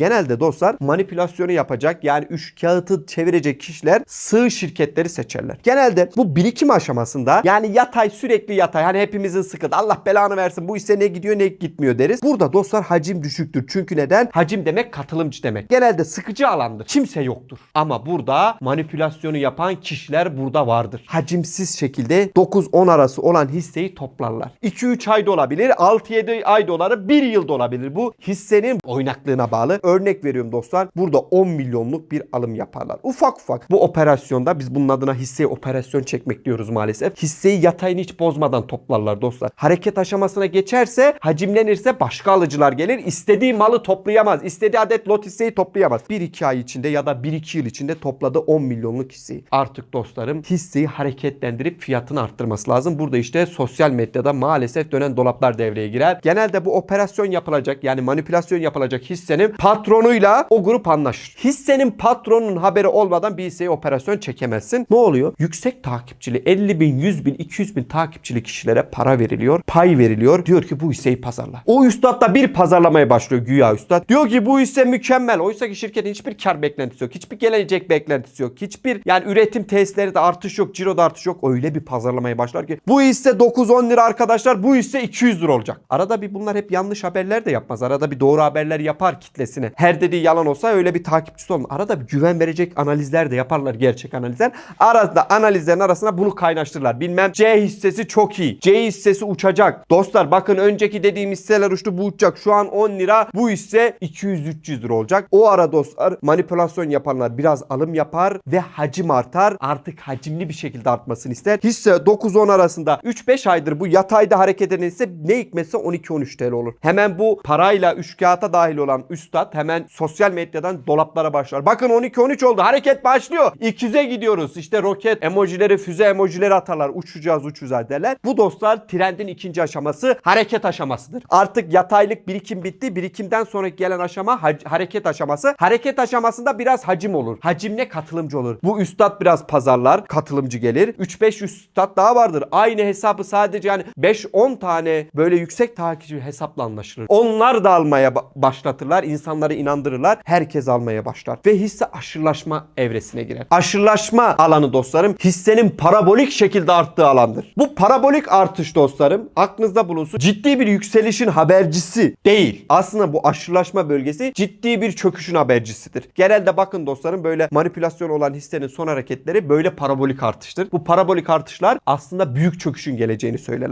Genelde dostlar manipülasyonu yapacak yani üç kağıtı çevirecek kişiler sığ şirketleri seçerler. Genelde bu birikim aşamasında yani yatay sürekli yatay hani hepimizin sıkıntı Allah belanı versin bu ise ne gidiyor ne gitmiyor deriz. Burada dostlar hacim düşüktür. Çünkü neden? Hacim demek katılımcı demek. Genelde sıkıcı alandır. Kimse yoktur. Ama burada manipülasyonu yapan kişiler burada vardır. Hacimsiz şekilde 9-10 arası olan hisseyi toplarlar. 2-3 ayda olabilir, 6-7 ayda olabilir, 1 yılda olabilir. Bu hissenin oynaklığına bağlı. Örnek veriyorum dostlar. Burada 10 milyonluk bir alım yaparlar. Ufak ufak. Bu operasyonda biz bunun adına hisseye operasyon çekmek diyoruz maalesef. Hisseyi yatayını hiç bozmadan toplarlar dostlar. Hareket aşamasına geçerse, hacimlenirse başka alıcılar gelir. İstediği malı toplayamaz. İstediği adet lot hisseyi toplayamaz. 1-2 ay içinde ya da 1-2 yıl içinde topladı 10 milyonluk hisseyi. Artık dostlarım hisseyi hareketlendirip fiyatını arttırması lazım. Burada işte sosyal medyada maalesef dönen dolaplar devreye girer. Genelde bu operasyon yapılacak yani manipülasyon yapılacak hissenin patronuyla o grup anlaşır. Hissenin patronunun haberi olmadan bir hisseye operasyon çekemezsin. Ne oluyor? Yüksek takipçili 50 bin, 100 bin, 200 bin takipçili kişilere para veriliyor. Pay veriliyor. Diyor ki bu hisseyi pazarla. O üstad da bir pazarlamaya başlıyor güya üstad. Diyor ki bu hisse mükemmel. Oysa ki şirketin hiçbir kar beklentisi yok. Hiçbir gelecek beklentisi yok. Hiçbir yani üretim tesisleri de artış yok. Ciro'da artış yok. Öyle bir pazarlamaya başlar ki bu hisse 9-10 lira arkadaşlar. Bu hisse 200 lira olacak. Arada bir bunlar hep yanlış haberler de yapmaz. Arada bir doğru haberler yapar kitlesine. Her dediği yalan olsa öyle bir takipçisi olmaz. Arada bir güven verecek analizler de yaparlar. Gerçek analizler. Arada analizlerin arasına bunu kaynaştırırlar. Bilmem C hissesi çok iyi. C hissesi uçacak. Dostlar bakın önceki dediğim hisseler uçtu bu uçacak. Şu an 10 lira. Bu hisse 200-300 lira olacak. O ara dostlar manipülasyon yapanlar biraz alım yapar ve hacim artar. Artık hacimli bir şekilde artmasını ister. Hisse 9-10 arasında 3-5 aydır bu yatayda hareket eden hisse ne hikmetse 12-13 TL olur. Hemen bu parayla üç kağıta dahil olan üstad hemen sosyal medyadan dolaplara başlar. Bakın 12-13 oldu. Hareket başlıyor. 200'e gidiyoruz. İşte roket emojileri, füze emojileri atarlar. Uçacağız uçacağız derler. Bu dostlar trendin ikinci aşaması hareket aşamasıdır. Artık yataylık birikim bitti. Birikimden sonra gelen aşama hac- hareket aşaması. Hareket aşamasında biraz hacim olur. Hacimle katılımcı olur. Bu üstad biraz pazarlar. Katılımcı gelir. 3-5 üstad daha vardır. Aynı hesabı sadece yani 5-10 tane böyle yüksek takipçi hesapla anlaşılır. Onlar da almaya ba- başlatırlar. İnsanları inandırırlar. Herkes almaya başlar. Ve hisse aşırılaşma evresine girer. Aşırılaşma alanı dostlarım hissenin parabolik şekilde arttığı alandır. Bu parabolik artış dostlarım aklınızda bulunsun. Ciddi bir yükselişin habercisi değil. Aslında bu aşırılaşma bölgesi ciddi bir çöküşün habercisidir. Genelde bakın dostlarım böyle manipülasyon olan hissenin son hareketleri böyle parabolik artıştır. Bu parabolik artışlar aslında büyük çöküşün geleceğini söylerler.